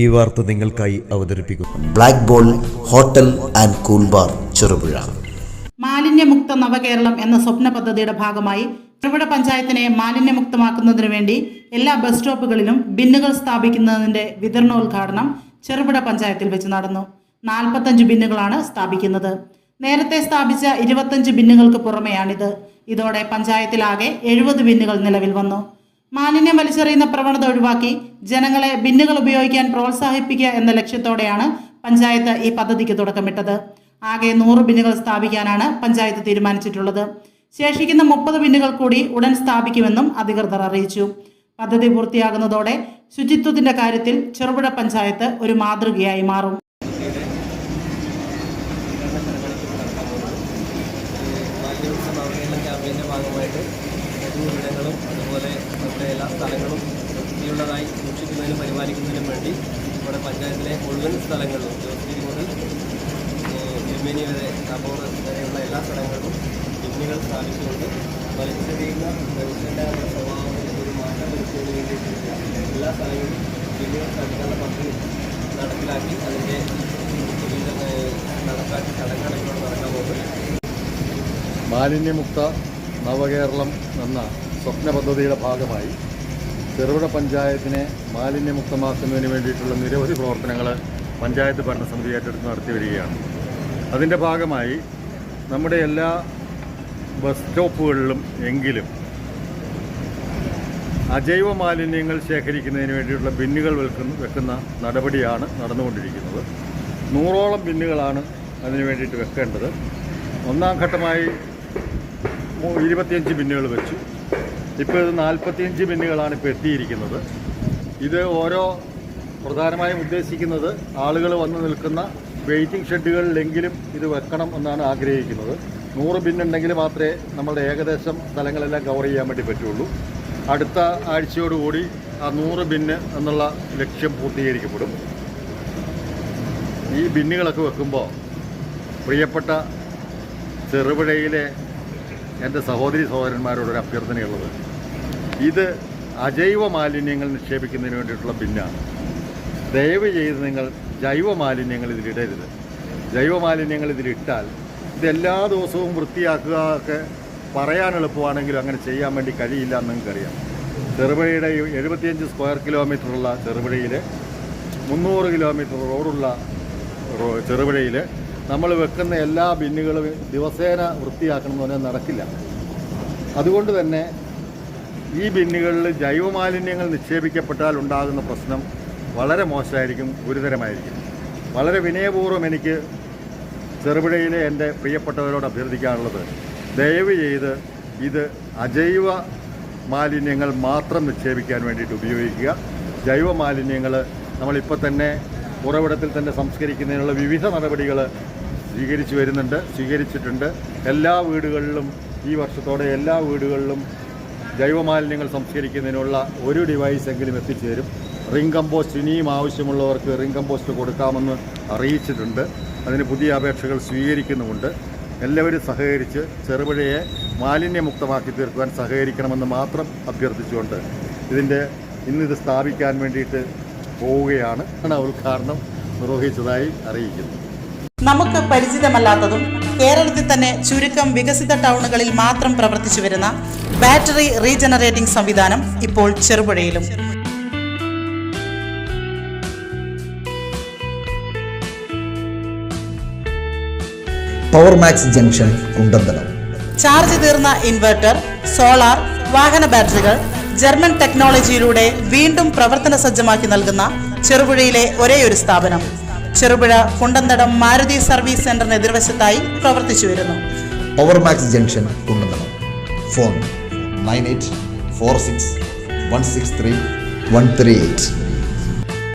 ഈ വാർത്ത നിങ്ങൾക്കായി അവതരിപ്പിക്കുന്നു black ball hotel and cool bar Cherupuzha മാലിന്യമുക്ത നവകേരളം എന്ന സ്വപ്ന പദ്ധതിയുടെ ഭാഗമായി ചെറുപുഴ പഞ്ചായത്തിനെ മാലിന്യമുക്തമാക്കുന്നതിനു വേണ്ടി എല്ലാ ബസ് സ്റ്റോപ്പുകളിലും ബിന്നുകൾ സ്ഥാപിക്കുന്നതിന്റെ വിതരണോദ്ഘാടനം ചെറുപുഴ പഞ്ചായത്തിൽ വെച്ച് നടന്നു. നാൽപ്പത്തഞ്ച് ബിന്നുകളാണ് സ്ഥാപിക്കുന്നത്. നേരത്തെ സ്ഥാപിച്ച ഇരുപത്തഞ്ച് ബിന്നുകൾക്ക് പുറമെയാണിത്. ഇതോടെ പഞ്ചായത്തിലാകെ എഴുപത് ബിന്നുകൾ നിലവിൽ വന്നു. മാലിന്യം വലിച്ചെറിയുന്ന പ്രവണത ഒഴിവാക്കി ജനങ്ങളെ ബിന്നുകൾ ഉപയോഗിക്കാൻ പ്രോത്സാഹിപ്പിക്കുക എന്ന ലക്ഷ്യത്തോടെയാണ് പഞ്ചായത്ത് ഈ പദ്ധതിക്ക് തുടക്കമിട്ടത്. ആകെ നൂറ് ബിന്നുകൾ സ്ഥാപിക്കാനാണ് പഞ്ചായത്ത് തീരുമാനിച്ചിട്ടുള്ളത്. ശേഷിക്കുന്ന മുപ്പത് ബിന്നുകൾ കൂടി ഉടൻ സ്ഥാപിക്കുമെന്നും അധികൃതർ അറിയിച്ചു. പദ്ധതി പൂർത്തിയാകുന്നതോടെ ശുചിത്വത്തിന്റെ കാര്യത്തിൽ ചെറുപുഴ പഞ്ചായത്ത് ഒരു മാതൃകയായി മാറും. ഭാഗമായിട്ട് പൊതുവിടങ്ങളും അതുപോലെ നമ്മുടെ എല്ലാ സ്ഥലങ്ങളും വൃത്തിയുള്ളതായി സൂക്ഷിക്കുന്നതിനും പരിപാലിക്കുന്നതിനും വേണ്ടി ഇവിടെ പഞ്ചായത്തിലെ മുഴുവൻ സ്ഥലങ്ങളിലും ജോസ്ഗിരി മുതൽ തിരുമേനി വരെ കബോർ വരെയുള്ള എല്ലാ സ്ഥലങ്ങളിലും ബിന്നുകൾ സ്ഥാപിച്ചുകൊണ്ട് വലിച്ചെറിയുന്ന മനുഷ്യന്റെ സ്വഭാവത്തിൽ ഒരു മാറ്റം വരുത്തുന്നതിന് വേണ്ടിയിട്ടുള്ള എല്ലാ സ്ഥലങ്ങളിലും ബിന്നുകൾ സ്ഥാപിക്കാനുള്ള പദ്ധതി നടപ്പിലാക്കി അതിന്റെ നടപ്പാക്കി ചടങ്ങാണ് നടക്കാൻ പോകുന്നത്. മാലിന്യമുക്ത നവകേരളം എന്ന സ്വപ്ന പദ്ധതിയുടെ ഭാഗമായി ചെറുപുഴ പഞ്ചായത്തിനെ മാലിന്യമുക്തമാക്കുന്നതിന് വേണ്ടിയിട്ടുള്ള നിരവധി പ്രവർത്തനങ്ങൾ പഞ്ചായത്ത് ഭരണസമിതി ഏറ്റെടുത്ത് നടത്തി വരികയാണ്. അതിന്റെ ഭാഗമായി നമ്മുടെ എല്ലാ ബസ് സ്റ്റോപ്പുകളിലും എങ്കിലും അജൈവ മാലിന്യങ്ങൾ ശേഖരിക്കുന്നതിന് വേണ്ടിയിട്ടുള്ള ബിന്നുകൾ വെക്കുന്ന വെക്കുന്ന നടപടിയാണ് നടന്നുകൊണ്ടിരിക്കുന്നത്. നൂറോളം ബിന്നുകളാണ് അതിന് വേണ്ടിയിട്ട് വെക്കേണ്ടത്. ഒന്നാം ഘട്ടമായി ഇരുപത്തിയഞ്ച് ബിന്നുകൾ വെച്ചു. ഇപ്പോൾ ഇത് നാൽപ്പത്തിയഞ്ച് ബിന്നുകളാണ് ഇപ്പോൾ എത്തിയിരിക്കുന്നത്. ഇത് ഓരോ പ്രധാനമായും ഉദ്ദേശിക്കുന്നത് ആളുകൾ വന്ന് നിൽക്കുന്ന വെയിറ്റിംഗ് ഷെഡുകളിലെങ്കിലും ഇത് വെക്കണം എന്നാണ് ആഗ്രഹിക്കുന്നത്. നൂറ് ബിന്നുണ്ടെങ്കിൽ മാത്രമേ നമ്മളുടെ ഏകദേശം സ്ഥലങ്ങളെല്ലാം കവർ ചെയ്യാൻ വേണ്ടി പറ്റുള്ളൂ. അടുത്ത ആഴ്ചയോടുകൂടി ആ നൂറ് ബിന്ന് എന്നുള്ള ലക്ഷ്യം പൂർത്തീകരിക്കപ്പെടും. ഈ ബിന്നുകളൊക്കെ വെക്കുമ്പോൾ പ്രിയപ്പെട്ട ചെറുപുഴയിലെ എന്റെ സഹോദരി സഹോദരന്മാരോടൊരു അഭ്യർത്ഥനയുള്ളത്. ഇത് അജൈവ മാലിന്യങ്ങൾ നിക്ഷേപിക്കുന്നതിന് വേണ്ടിയിട്ടുള്ള ബിന്നാണ് ദയവ് ചെയ്ത് നിങ്ങൾ ജൈവ മാലിന്യങ്ങൾ ഇതിലിടരുത് ജൈവ മാലിന്യങ്ങൾ ഇതിലിട്ടാൽ ഇതെല്ലാ ദിവസവും വൃത്തിയാക്കുക ഒക്കെ പറയാൻ എളുപ്പമാണെങ്കിലും അങ്ങനെ ചെയ്യാൻ വേണ്ടി കഴിയില്ല എന്ന് നിങ്ങൾക്കറിയാം. ചെറുപുഴയുടെ എഴുപത്തിയഞ്ച് സ്ക്വയർ കിലോമീറ്ററുള്ള ചെറുപുഴയിൽ മുന്നൂറ് കിലോമീറ്റർ റോഡുള്ള ചെറുപുഴയിൽ നമ്മൾ വെക്കുന്ന എല്ലാ ബിന്നുകളും ദിവസേന വൃത്തിയാക്കണമെന്ന് പറഞ്ഞാൽ നടക്കില്ല. അതുകൊണ്ട് തന്നെ ഈ ബിന്നുകളിൽ ജൈവമാലിന്യങ്ങൾ നിക്ഷേപിക്കപ്പെട്ടാൽ ഉണ്ടാകുന്ന പ്രശ്നം വളരെ മോശമായിരിക്കും ഗുരുതരമായിരിക്കും. വളരെ വിനയപൂർവം എനിക്ക് ചെറുപുഴയിലെ എന്റെ പ്രിയപ്പെട്ടവരോട് അഭ്യർത്ഥിക്കാനുള്ളത് ദയവ് ചെയ്ത് ഇത് അജൈവ മാലിന്യങ്ങൾ മാത്രം നിക്ഷേപിക്കാൻ വേണ്ടിയിട്ട് ഉപയോഗിക്കുക. ജൈവ മാലിന്യങ്ങൾ നമ്മളിപ്പോൾ തന്നെ ഉറവിടത്തിൽ തന്നെ സംസ്കരിക്കുന്നതിനുള്ള വിവിധ നടപടികൾ സ്വീകരിച്ചു വരുന്നുണ്ട് സ്വീകരിച്ചിട്ടുണ്ട്. എല്ലാ വീടുകളിലും ഈ വർഷത്തോടെ എല്ലാ വീടുകളിലും ജൈവമാലിന്യങ്ങൾ സംസ്കരിക്കുന്നതിനുള്ള ഒരു ഡിവൈസ് എങ്കിലും എത്തിച്ചേരും. റിംഗ് കമ്പോസ്റ്റ് ഇനിയും ആവശ്യമുള്ളവർക്ക് റിംഗ് കമ്പോസ്റ്റ് കൊടുക്കാമെന്ന് അറിയിച്ചിട്ടുണ്ട്. അതിന് പുതിയ അപേക്ഷകൾ സ്വീകരിക്കുന്നുമുണ്ട്. എല്ലാവരും സഹകരിച്ച് ചെറുപുഴയെ മാലിന്യമുക്തമാക്കി തീർക്കുവാൻ സഹകരിക്കണമെന്ന് മാത്രം അഭ്യർത്ഥിച്ചുകൊണ്ട് ഇതിന്റെ ഇന്നിത് സ്ഥാപിക്കാൻ വേണ്ടിയിട്ട് പോവുകയാണ്. ഉദ്ഘാടനം നിർവഹിച്ചതായി അറിയിക്കുന്നു. നമുക്ക് പരിചിതമല്ലാത്തതും കേരളത്തിൽ തന്നെ ചുരുക്കം വികസിത ടൗണുകളിൽ മാത്രം പ്രവർത്തിച്ചു വരുന്ന ബാറ്ററി റീജനറേറ്റിംഗ് സംവിധാനം ഇപ്പോൾ ചെറുപുഴയിലും. Power max junction Kundanthalam charge തീർന്ന ഇൻവെർട്ടർ സോളാർ വാഹന ബാറ്ററികൾ ജർമ്മൻ ടെക്നോളജിയിലൂടെ വീണ്ടും പ്രവർത്തന സജ്ജമാക്കി നൽകുന്ന ചെറുപുഴയിലെ ഒരേയൊരു സ്ഥാപനം. ചെറുപുഴ കുണ്ടന്തടം മാരുതി സർവീസ് സെന്ററിന് എതിർവശത്തായി പ്രവർത്തിച്ചു വരുന്നു. Over max junction Kundanthadam. Phone nine eight four six one six three one three eight